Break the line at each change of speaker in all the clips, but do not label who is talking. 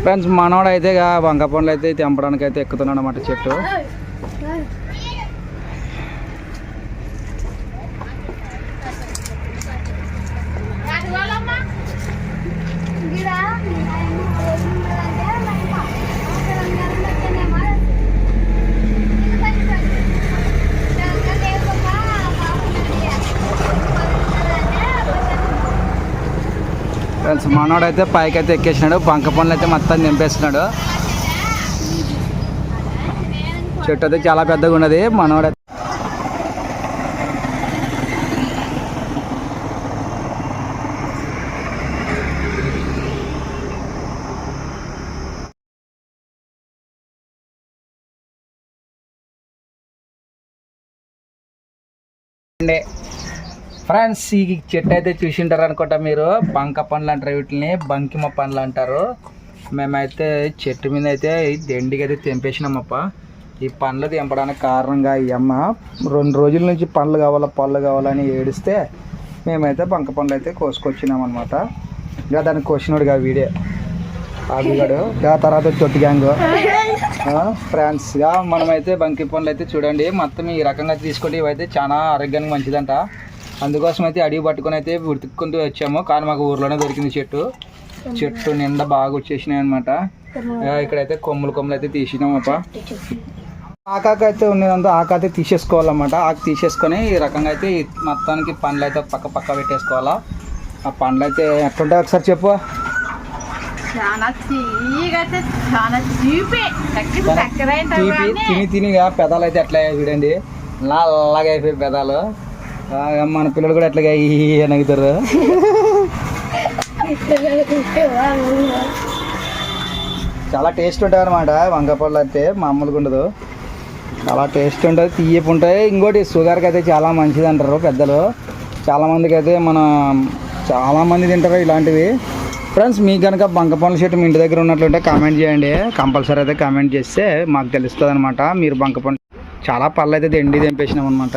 Friends మనోడు అయితే వంక పండ్లు అయితే తెంపడానికి అయితే ఎక్కుతున్నాడు అనమాట చెట్టు మనోడు అయితే పైకి అయితే ఎక్కేసినాడు బంక పండ్లు అయితే మొత్తం నింపేస్తున్నాడు చెట్టు అయితే చాలా పెద్దగా ఉన్నది మనోడు ఫ్రెండ్స్ ఈ చెట్టు అయితే చూసింటారు అనుకుంటా మీరు. బంక పండ్లు అంటారు వీటిని బంకిమ పండ్లు అంటారు. మేమైతే చెట్టు మీద అయితే దెండికి అయితే తెంపేసినామప్ప. ఈ పండ్లు తెంపడానికి కారణంగా ఈ అమ్మ రెండు రోజుల నుంచి పండ్లు కావాలా పళ్ళు కావాలని ఏడిస్తే మేమైతే బంక పండ్లు అయితే కోసుకొచ్చినాం అనమాట ఇంకా దానికి కోసినోడుగా వీడే. ఆదిగాడు ఇంకా తర్వాత చొట్టు గ్యాంగ్. ఫ్రాన్స్గా మనమైతే బంకి పండ్లు అయితే చూడండి. మొత్తం ఈ రకంగా తీసుకుంటే ఇవైతే చాలా ఆరోగ్యానికి మంచిదంట. అందుకోసం అయితే అడిగి పట్టుకొని అయితే ఉతుక్కుంటూ వచ్చాము. కానీ మాకు ఊర్లోనే దొరికింది చెట్టు. చెట్టు నిండా బాగా వచ్చేసినాయి అనమాట ఇక్కడైతే కొమ్ములు కొమ్ములు అయితే తీసినామప్ప ఆకాకు అయితే ఉన్నదంతా ఆకు అయితే తీసేసుకోవాలన్నమాట. ఆకు తీసేసుకొని ఈ రకంగా అయితే మొత్తానికి పండ్లు అయితే పక్క పక్క పెట్టేసుకోవాలా. ఆ పండ్లు అయితే ఎట్లుంటాయి ఒకసారి చెప్పు. తిని తినిగా పెదాలు అయితే ఎట్లా చూడండి. నల్లగా అయిపోయి పెదాలు. మన పిల్లలు కూడా ఎట్లాగా ఈ చాలా టేస్ట్ ఉంటుంది అనమాట వంకాయపళ్ళు అయితే మామూలుగా ఉండదు. చాలా టేస్ట్ ఉంటుంది తీయపు ఉంటాయి. ఇంకోటి షుగర్కి అయితే చాలా మంచిది అంటారు పెద్దలు. చాలామందికి అయితే మన చాలామంది తింటారు ఇలాంటివి. ఫ్రెండ్స్ మీకు కనుక బంక పండ్ల చెట్టు మీ ఇంటి దగ్గర ఉన్నట్లుంటే కామెంట్ చేయండి. కంపల్సరీ అయితే కామెంట్ చేస్తే మాకు తెలుస్తుంది అనమాట మీరు బంక పండ్లు చాలా పళ్ళు అయితే ఎండి తెంపేసినాం అనమాట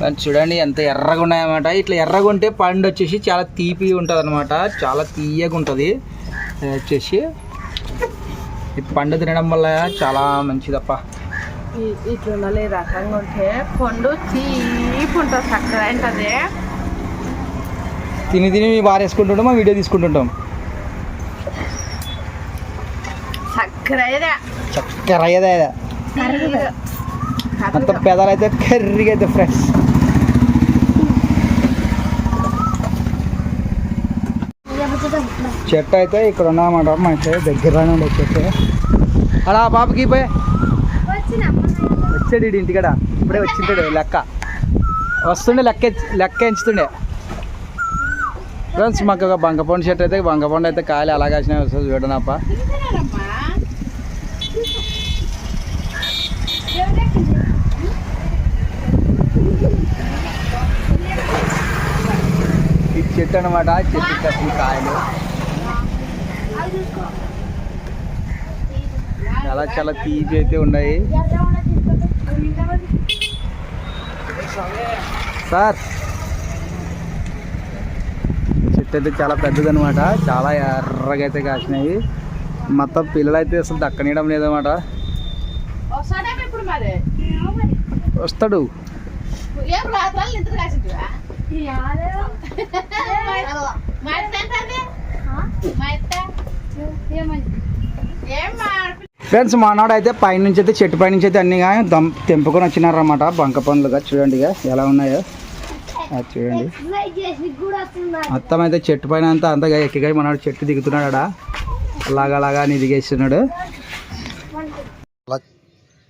కానీ చూడండి ఎంత ఎర్రగా ఉన్నాయన్నమాట. ఇట్లా ఎర్రగా ఉంటే పండు వచ్చేసి చాలా తీపి ఉంటుంది అనమాట చాలా తీయగా ఉంటుంది. వచ్చేసి పండు తినడం వల్ల చాలా మంచిదప్ప.
ఇట్లా ఉండాలి ఈ రకంగా ఉంటే పండు చీపు ఉంటుంది చక్కెర ఏంటది
తిని తిని బారేసుకుంటుంటాం మా వీడియో తీసుకుంటుంటాం.
చక్కెర
చక్కర అంత పెదాలు అయితే కర్రీగా అయితే ఫ్రెండ్స్ చెట్టు అయితే ఇక్కడ ఉన్నామన్నమాట మా ఇంటి దగ్గరలోనే ఉండే చెట్టు. అలా బాబుకి పోయి. వచ్చాడు ఇంటికాడ. ఇప్పుడే వచ్చింటాడు లెక్క. వస్తుండే లెక్క లెక్క ఎంచుతుండే. ఫ్రెండ్స్ మాకు ఒక బంగపండు చెట్టు అయితే బంగపండు అయితే కాయలు ఎలా కాసినాయి వస్తుంది చూడనప్ప ఈ చెట్టు అనమాట చెట్టు కాసిన కాయలు. చాలా చాలా తీపి అయితే ఉన్నాయి. సార్ చెట్టు అయితే చాలా పెద్దదనమాట చాలా ఎర్రగా అయితే కాసినాయి. మొత్తం పిల్లలు అయితే అసలు దక్కనీయడం లేదన్నమాట.
వస్తాడా మా
ఫ్రెండ్స్ మానాడు అయితే పైనుంచి అయితే చెట్టు పైనుంచి అయితే అన్ని దం తెంపుకొని వచ్చినారన్నమాట. బంక పండ్లుగా చూడండి ఇక ఎలా ఉన్నాయో. అది చూడండి. మొత్తం అయితే చెట్టు పైన అంతా అంతగా ఎక్కిగా మనవాడు చెట్టు దిగుతున్నాడు ఆడ. అలాగా అలాగా అని దిగేస్తున్నాడు. అలా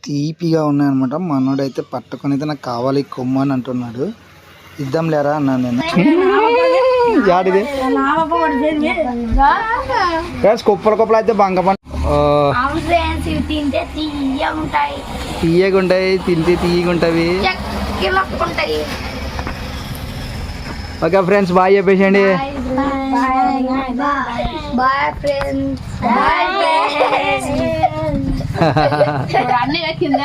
తీపిగా ఉన్నాయన్నమాట. మనోడు అయితే పట్టుకొని అయితే నాకు కావాలి కొమ్ము అని అంటున్నాడు. ఇద్దాం లేరా అన్నాను నేను.
యాడిది? ఫ్రెండ్స్ కుప్పలు కుప్పలు అయితే బంక పండు
తీయగా ఉంటాయి.
తింటే తీయగా ఉంటాయి ఓకే ఫ్రెండ్స్ బాయ్ చెప్పేసండి
అన్నీ కింద